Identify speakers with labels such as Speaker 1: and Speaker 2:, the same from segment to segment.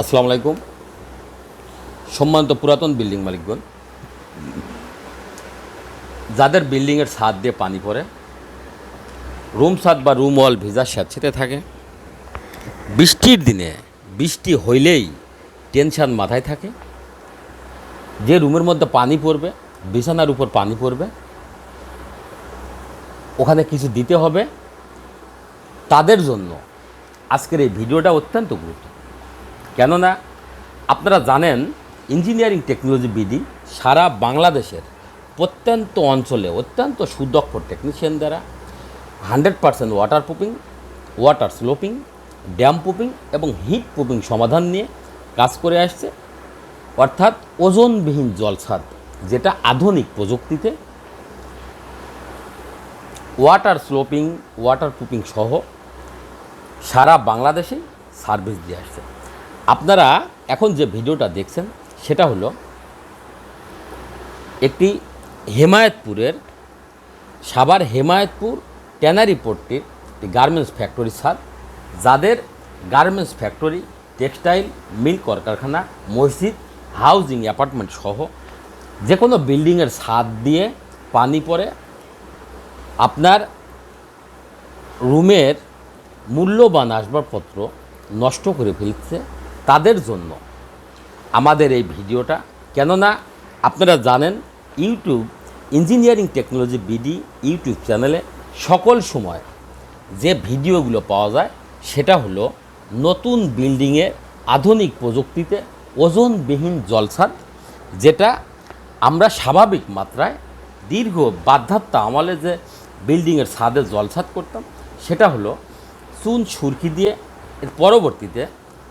Speaker 1: আসসালামু আলাইকুম। সম্মানিত পুরাতন বিল্ডিং মালিকগণ, যাদের বিল্ডিংয়ের ছাদ দিয়ে পানি পড়ে, রুম ছাদ বা রুম ওয়াল ভিজা স্যাঁতসেঁতে থাকে, বৃষ্টির দিনে বৃষ্টি হইলেই টেনশান মাথায় থাকে, যে রুমের মধ্যে পানি পড়বে, বিছানার উপর পানি পড়বে, ওখানে কিছু দিতে হবে, তাদের জন্য আজকের এই ভিডিওটা অত্যন্ত গুরুত্ব কেননা আপনারা জানেন ইঞ্জিনিয়ারিং টেকনোলজি বিডি সারা বাংলাদেশের প্রত্যন্ত অঞ্চলে অত্যন্ত সুদক্ষ টেকনিশিয়ান দ্বারা hundred percent water proofing water sloping damp proofing এবং হিট প্রুফিং সমাধান নিয়ে কাজ করে আসছে। অর্থাৎ ওজনবিহীন জলছাদ যেটা আধুনিক প্রযুক্তিতে ওয়াটার স্লোপিং ওয়াটার প্রুফিং সহ সারা বাংলাদেশে সার্ভিস দিয়ে আসছে। আপনারা এখন যে ভিডিওটা দেখছেন, সেটা হলো একটি হেমায়তপুরের সাবার হেমায়তপুর ট্যানারি পোর্টটির একটি গার্মেন্টস ফ্যাক্টরি ছাদ যাদের গার্মেন্টস ফ্যাক্টরি, টেক্সটাইল মিল কলকারখানা, মসজিদ, হাউজিং অ্যাপার্টমেন্ট সহ যে কোনো বিল্ডিংয়ের ছাদ দিয়ে পানি পড়ে, আপনার রুমের মূল্যবান আসবাবপত্র নষ্ট করে ফেলছে তাদের জন্য আমাদের এই ভিডিওটা। কেননা আপনারা জানেন, YouTube engineering technology BD YouTube চ্যানেলে সকল সময় যে ভিডিওগুলো পাওয়া যায়, সেটা হলো নতুন বিল্ডিংয়ে আধুনিক প্রযুক্তিতে ওজনবিহীন জলছাদ যেটা আমরা স্বাভাবিক মাত্রায় দীর্ঘ বাধ্যাত্ম আমলে যে বিল্ডিংয়ের ছাদে জলছাদ করতাম, সেটা হলো চুন সুরকি দিয়ে এর পরবর্তীতে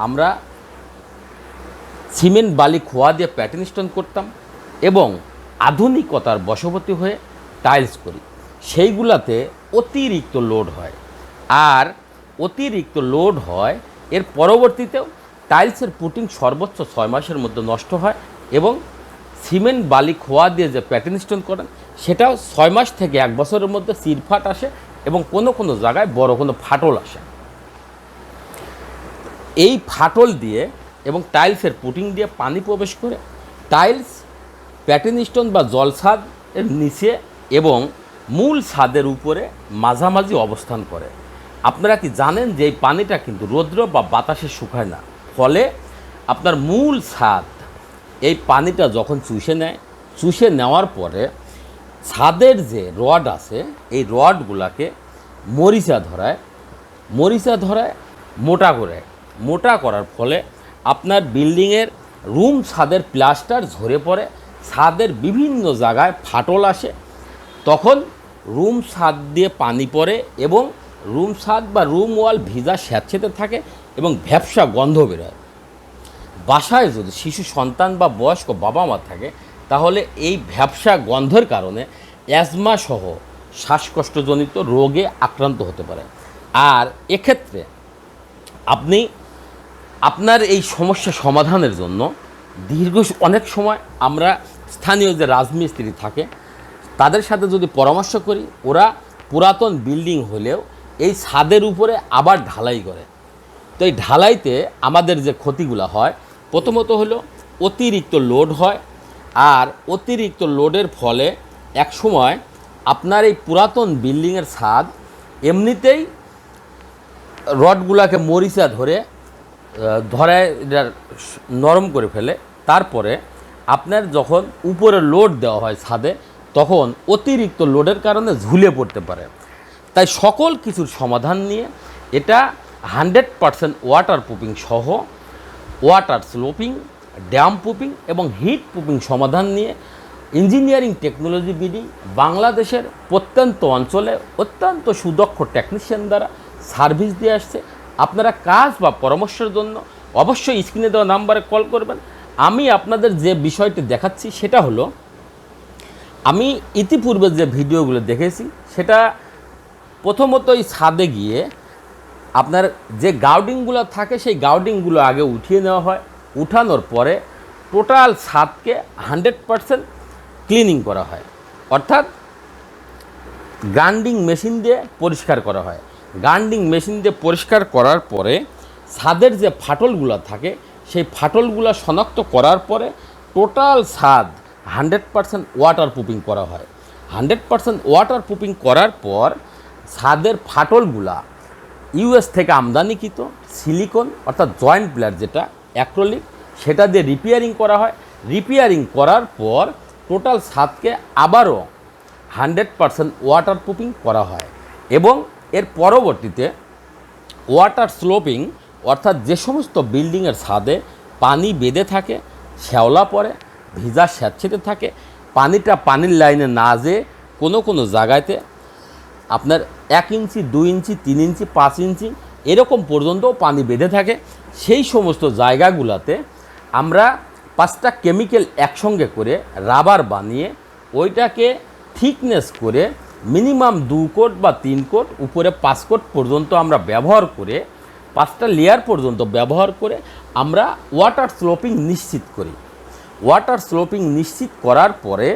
Speaker 1: আমরা সিমেন্ট বালি খোয়া দিয়ে প্যাটার্ন স্টোন করতাম এবং আধুনিকতার বশবর্তী হয়ে টাইলস করি। সেইগুলাতে অতিরিক্ত লোড হয়। আর অতিরিক্ত লোড হয়, এর পরবর্তীতেও টাইলসের পুটিং সর্বোচ্চ ছয় মাসের মধ্যে নষ্ট হয় এবং সিমেন্ট বালি খোয়া দিয়ে যে প্যাটার্ন স্টোন করেন, সেটাও ছয় মাস থেকে এক বছরের মধ্যে চিরফাট আসে এবং কোনো কোনো জায়গায় বড় কোনো ফাটল আসে। এই ফাটল দিয়ে এবং টাইলসের পুটিং দিয়ে পানি প্রবেশ করে, টাইলস প্যাটার্ন স্টোন বা জলছাদ এর নিচে এবং মূল ছাদের উপরে মাঝামাঝি অবস্থান করে। আপনারা কি জানেন যে এই পানিটা কিন্তু রৌদ্র বা বাতাসে শুকায় না? ফলে আপনার মূল ছাদ এই পানিটা যখন চুষে নেয়, চুষে নেওয়ার পরে ছাদের যে রড আছে, এই রডগুলাকে মরিচা ধরায় মরিচা ধরায়, মোটা করে। মোটা করার ফলে আপনার বিল্ডিংয়ের রুম ছাদের প্লাস্টার ঝরে পড়ে, ছাদের বিভিন্ন জায়গায় ফাটল আসে। তখন রুম ছাদ দিয়ে পানি পড়ে এবং রুম ছাদ বা রুম ওয়াল ভিজা স্যাঁতসেঁতে থাকে এবং ভ্যাবসা গন্ধ বেরোয়। বাসায় যদি শিশু, সন্তান বা বয়স্ক বাবা মা থাকে, তাহলে এই ভ্যাবসা গন্ধের কারণে অ্যাজমা সহ শ্বাসকষ্টজনিত রোগে আক্রান্ত হতে পারে। আর এক্ষেত্রে আপনি আপনার এই সমস্যা সমাধানের জন্য দীর্ঘ অনেক সময় আমরা স্থানীয় যে রাজমিস্ত্রি থাকে, তাদের সাথে যদি পরামর্শ করি, ওরা পুরাতন বিল্ডিং হলেও এই ছাদের উপরে আবার ঢালাই করে। তো এই ঢালাইতে আমাদের যে ক্ষতিগুলো হয়, প্রথমত হলো অতিরিক্ত লোড হয় আর অতিরিক্ত লোডের ফলে এক সময় আপনার এই পুরাতন বিল্ডিংয়ের ছাদ এমনিতেই রডগুলাকে মরিচা ধরে ধরে এটা নরম করে ফেলে, তারপরে আপনার যখন উপরে লোড দেওয়া হয় ছাদে, তখন অতিরিক্ত লোডের কারণে ঝুলে পড়তে পারে। তাই সকল কিছুর সমাধান নিয়ে এটা হান্ড্রেড পারসেন্ট ওয়াটার প্রুফিং সহ ওয়াটার স্লোপিং ড্যাম প্রুফিং এবং হিট প্রুফিং সমাধান নিয়ে ইঞ্জিনিয়ারিং টেকনোলজি বিডি বাংলাদেশের প্রত্যন্ত অঞ্চলে অত্যন্ত সুদক্ষ টেকনিশিয়ান দ্বারা সার্ভিস দিয়ে আসছে। আপনারা কাজ বা পরামর্শের জন্য অবশ্যই স্ক্রিনে দেওয়া নাম্বারে কল করবেন। আমি আপনাদের যে বিষয়টি দেখাচ্ছি, সেটা হলো, আমি ইতিপূর্বে যে ভিডিওগুলো দেখেছি, সেটা প্রথমতই ছাদে গিয়ে আপনার যে গাউডিংগুলো থাকে, সেই গাউডিংগুলো আগে উঠিয়ে নেওয়া হয়। উঠানোর পরে টোটাল ছাদকে হান্ড্রেড পারসেন্ট ক্লিনিং করা হয়। অর্থাৎ গ্রাইন্ডিং মেশিন দিয়ে পরিষ্কার করা হয়। গ্রাইন্ডিং মেশিন দিয়ে পরিষ্কার করার পরে ছাদের যে ফাটলগুলো থাকে, সেই ফাটলগুলো শনাক্ত করার পরে টোটাল ছাদ হান্ড্রেড পারসেন্ট ওয়াটার প্রুফিং করা হয়। হান্ড্রেড পারসেন্ট ওয়াটার প্রুফিং করার পর ছাদের ফাটলগুলা ইউএস থেকে আমদানিকৃত সিলিকন অর্থাৎ জয়েন্ট প্লেয়ার যেটা অ্যাক্রোলিক সেটা দিয়ে রিপেয়ারিং করা হয়। রিপেয়ারিং করার পর টোটাল ছাদকে আবারও হান্ড্রেড পারসেন্ট ওয়াটার প্রুফিং করা হয় এবং এর পরবর্তীতে ওয়াটার স্লোপিং অর্থাৎ যে সমস্ত বিল্ডিংয়ের ছাদে পানি বেঁধে থাকে, শ্যাওলা পড়ে, ভিজা স্যাঁতসেঁতে থাকে, পানিটা পানির লাইনে না যেয়ে কোনো কোনো জায়গাতে আপনার এক ইঞ্চি, দুই ইঞ্চি, তিন ইঞ্চি, পাঁচ ইঞ্চি এরকম পর্যন্তও পানি বেঁধে থাকে। সেই সমস্ত জায়গাগুলোতে আমরা পাঁচটা কেমিক্যাল একসঙ্গে করে রাবার বানিয়ে ওইটাকে থিকনেস করে মিনিমাম দু কোট বা তিন কোট, উপরে পাঁচ কোট পর্যন্ত আমরা ব্যবহার করে, পাঁচটা লেয়ার পর্যন্ত ব্যবহার করে আমরা ওয়াটার স্লোপিং নিশ্চিত করি। ওয়াটার স্লোপিং নিশ্চিত করার পরে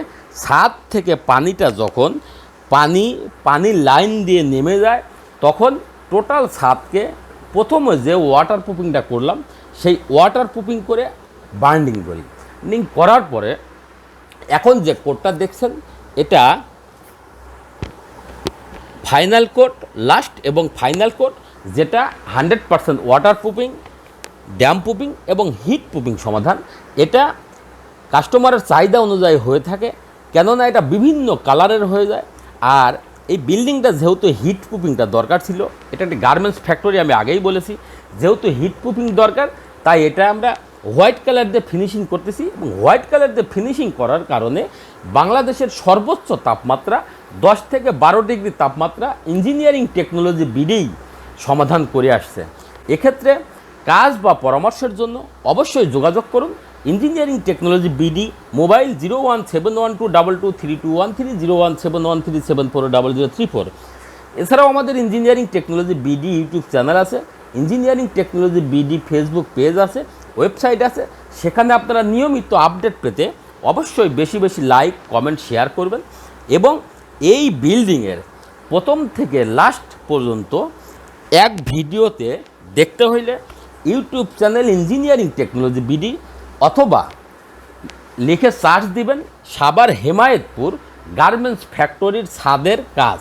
Speaker 1: ছাদ থেকে পানিটা যখন পানি পানির লাইন দিয়ে নেমে যায়, তখন টোটাল ছাদকে প্রথমে যে ওয়াটার প্রুফিংটা করলাম, সেই ওয়াটার প্রুফিং করে বাইন্ডিং করি। বার্নিং করার পরে এখন যে কোটটা দেখছেন, এটা ফাইনাল কোট লাস্ট এবং ফাইনাল কোট যেটা hundred percent water proofing damp proofing এবং হিট প্রুফিং সমাধান। এটা কাস্টমারের চাহিদা অনুযায়ী হয়ে থাকে, কেননা এটা বিভিন্ন কালারের হয়ে যায়। আর এই বিল্ডিংটা যেহেতু হিট প্রুফিংটা দরকার ছিল, এটা একটি গার্মেন্টস ফ্যাক্টরি আমি আগেই বলেছি, যেহেতু হিট প্রুফিং দরকার, তাই এটা আমরা হোয়াইট কালার দিয়ে ফিনিশিং করতেছি এবং হোয়াইট কালার দিয়ে ফিনিশিং করার কারণে বাংলাদেশের সর্বোচ্চ তাপমাত্রা দশ থেকে বারো ডিগ্রি তাপমাত্রা ইঞ্জিনিয়ারিং টেকনোলজি বিডেই সমাধান করে আসছে। এক্ষেত্রে কাজ বা পরামর্শের জন্য অবশ্যই যোগাযোগ করুন। Engineering technology BD mobile zero one seven one two double two three two one three zero one seven one three seven four double zero three four. এছাড়াও আমাদের engineering technology BD YouTube channel আছে। Engineering technology BD Facebook page আছে, website আছে। সেখানে আপনারা নিয়মিত update পেতে অবশ্যই বেশি বেশি লাইক, কমেন্ট, শেয়ার করবেন এবং এই বিল্ডিংয়ের প্রথম থেকে লাস্ট পর্যন্ত এক ভিডিওতে দেখতে হইলে YouTube channel engineering technology BD অথবা লিখে সার্চ দিবেন সাবার হেমায়েতপুর গার্মেন্টস ফ্যাক্টরির ছাদের কাজ।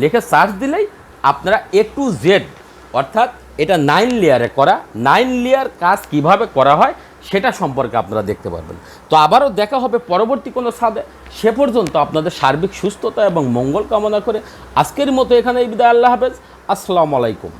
Speaker 1: লিখে সার্চ দিলেই আপনারা এ টু জেড অর্থাৎ এটা নাইন লেয়ারে করা। নাইন লেয়ার কাজ কীভাবে করা হয় সেটা সম্পর্কে আপনারা দেখতে পারবেন। তো আবারও দেখা হবে পরবর্তী কোনো সাদে সে পর্যন্ত আপনাদের সার্বিক সুস্থতা এবং মঙ্গল কামনা করে আজকের মতো এখানেই বিদায়, আল্লাহ হাফেজ। আসসালামু আলাইকুম।